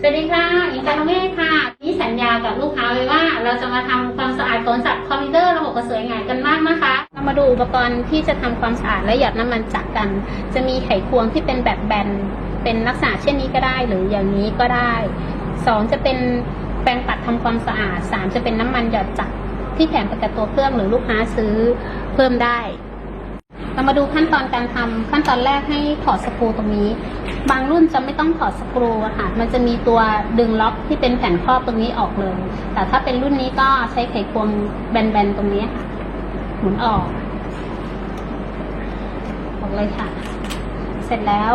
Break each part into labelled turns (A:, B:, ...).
A: สวัสดีค่ะอิงการเมฆค่ะ นี่สัญญากับลูกค้าไว้ว่า เราจะมาทำความสะอาดโทรศัพท์คอมพิวเตอร์ระบบกระสวยงายกันมากนะคะ เรามาดูอุปกรณ์ที่จะทำความสะอาดและหยอดน้ำมันจักกัน จะมีไขควงที่เป็นแบบแบน เป็นลักษณะเช่นนี้ก็ได้หรืออย่างนี้ก็ได้สองจะเป็นแปรงปัดทำความสะอาดสามจะเป็นน้ำมันหยอดจักที่แถมไปกับตัวเครื่องหรือลูกค้าซื้อเพิ่มได้ เรามาดูขั้นตอนการทำขั้นตอนแรกให้ถอดสกรูตรงนี้ บางรุ่นจะไม่ต้องถอดสกรูค่ะ มันจะมีตัวดึงล็อกที่เป็นแผ่นครอบตรงนี้ออกเลย แต่ถ้าเป็นรุ่นนี้ก็ใช้ไขควงแบนๆตรงนี้ค่ะหมุนออกออกเลยค่ะ เสร็จแล้ว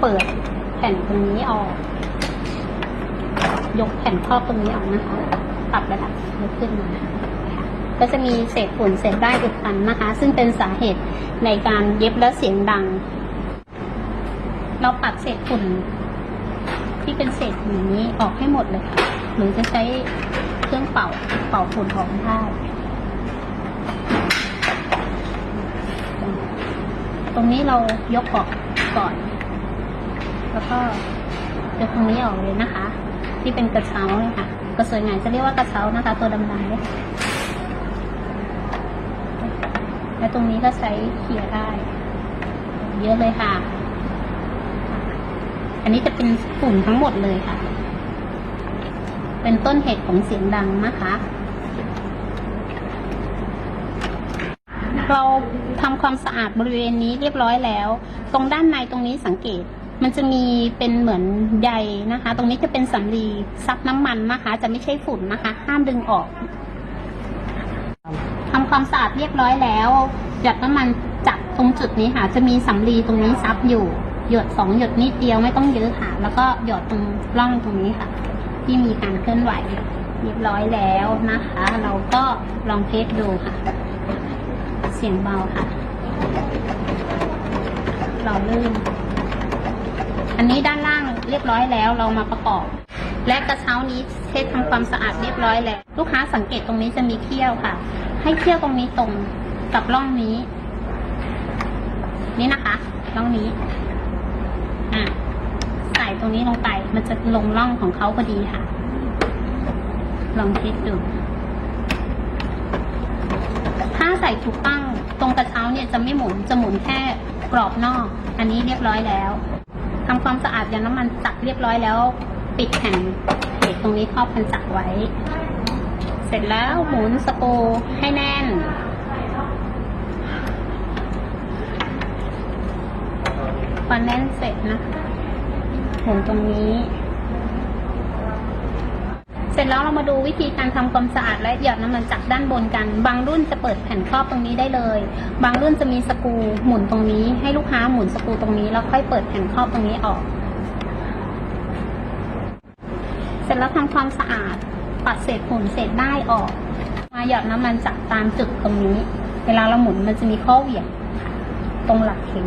A: เปิดแผ่นตรงนี้ออก ยกแผ่นครอบตรงนี้ออกนะคะปรับระดับยกขึ้นมาค่ะ ก็จะมีเศษฝุ่นเศษได้อุดตันนะคะ ซึ่งเป็นสาเหตุในการเย็บและเสียงดัง เราปัดเศษฝุ่นที่เป็นเศษอย่างนี้ออกให้หมดเลยค่ะ หรือจะใช้เครื่องเป่าเป่าฝุ่นออกได้ตรงนี้เรายกออกก่อน แล้วก็ยกตรงนี้ออกเลยนะคะ ที่เป็นกระเช้าเลยค่ะ กระสวยงายจะเรียกว่ากระเช้านะคะ ตัวดำๆเนี่ย และตรงนี้ก็ใช้เขี่ยได้ เยอะเลยค่ะ อันนี้จะเป็นฝุ่นทั้งหมดเลยค่ะ เป็นต้นเหตุของเสียงดังนะคะ เราทำความสะอาดบริเวณนี้เรียบร้อยแล้ว ตรงด้านในตรงนี้สังเกตมันจะมีเป็นเหมือนใยนะคะ ตรงนี้จะเป็นสำลีซับน้ำมันนะคะ จะไม่ใช่ฝุ่นนะคะ ห้ามดึงออก ทำความสะอาดเรียบร้อยแล้วหยดน้ำมันจับตรงจุดนี้ค่ะ จะมีสำลีตรงนี้ซับอยู่ หยดสองหยดนิดเดียวไม่ต้องเยอะค่ะ แล้วก็หยดตรงร่องตรงนี้ค่ะ ที่มีการเคลื่อนไหวเรียบร้อยแล้วนะคะ เราก็ลองเทสดูค่ะ เสียงเบาค่ะเราเลื่นอันนี้ด้านล่างเรียบร้อยแล้วเรามาประกอบ และกระเช้านี้เช็ดทำความสะอาดเรียบร้อยแล้ว ลูกค้าสังเกตตรงนี้จะมีเขี้ยวค่ะ ให้เขี้ยวตรงนี้ตรงกับร่องนี้ นี่นะคะร่องนี้อะใส่ตรงนี้ลงไป มันจะลงร่องของเขาพอดีค่ะ ลองเทสดูถ้าใส่ถูกต้องตรงกระเช้าเนี่ยจะไม่หมุนจะหมุนแค่กรอบนอก อันนี้เรียบร้อยแล้วทำความสะอาดยางน้ำมันจักเรียบร้อยแล้ว ปิดแผ่นเพจตรงนี้ครอบพันจักรไว้ เสร็จแล้วหมุนสกูให้แน่น พอแน่นเสร็จนะคะหมุนตรงนี้ เสร็จแล้วเรามาดูวิธีการทำความสะอาดและหยอดน้ำมันจากด้านบนกัน บางรุ่นจะเปิดแผ่นครอบตรงนี้ได้เลย บางรุ่นจะมีสกูหมุนตรงนี้ ให้ลูกค้าหมุนสกูตรงนี้แล้วค่อยเปิดแผ่นครอบตรงนี้ออก เสร็จแล้วทำความสะอาด ปัดเศษฝุ่นเศษได้ออก มาหยอดน้ำมันจากตามจุดตรงนี้ เวลาเราหมุนมันจะมีข้อเหวี่ยงตรงหลักเข็ม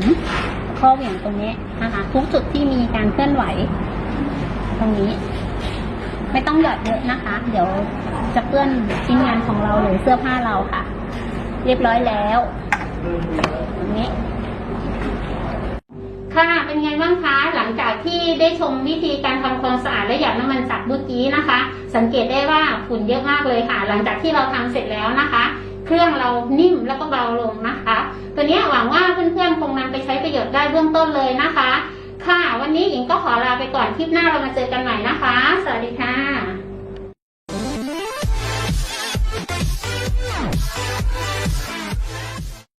A: ข้อเหวี่ยงตรงนี้นะคะทุกจุดที่มีการเคลื่อนไหว ตรงนี้ ไม่ต้องหยอดเยอะนะคะ เดี๋ยวจะเปื้อนชิ้นงานของเราหรือเสื้อผ้าเราค่ะ เรียบร้อยแล้วตรงนี้ ค่ะเป็นไงบ้างคะหลังจากที่ได้ชมวิธีการทำความสะอาดและหยอดน้ำมันจากเมื่อกี้นะคะ สังเกตได้ว่าฝุ่นเยอะมากเลยค่ะ หลังจากที่เราทำเสร็จแล้วนะคะ เครื่องเรานิ่มแล้วก็เบาลงนะคะ ตัวนี้หวังว่าเพื่อนๆคงนำไปใช้ประโยชน์ได้เบื้องต้นเลยนะคะ ค่ะ วันนี้หญิงก็ขอลาไปก่อนคลิปหน้าเรามาเจอกันใหม่นะคะ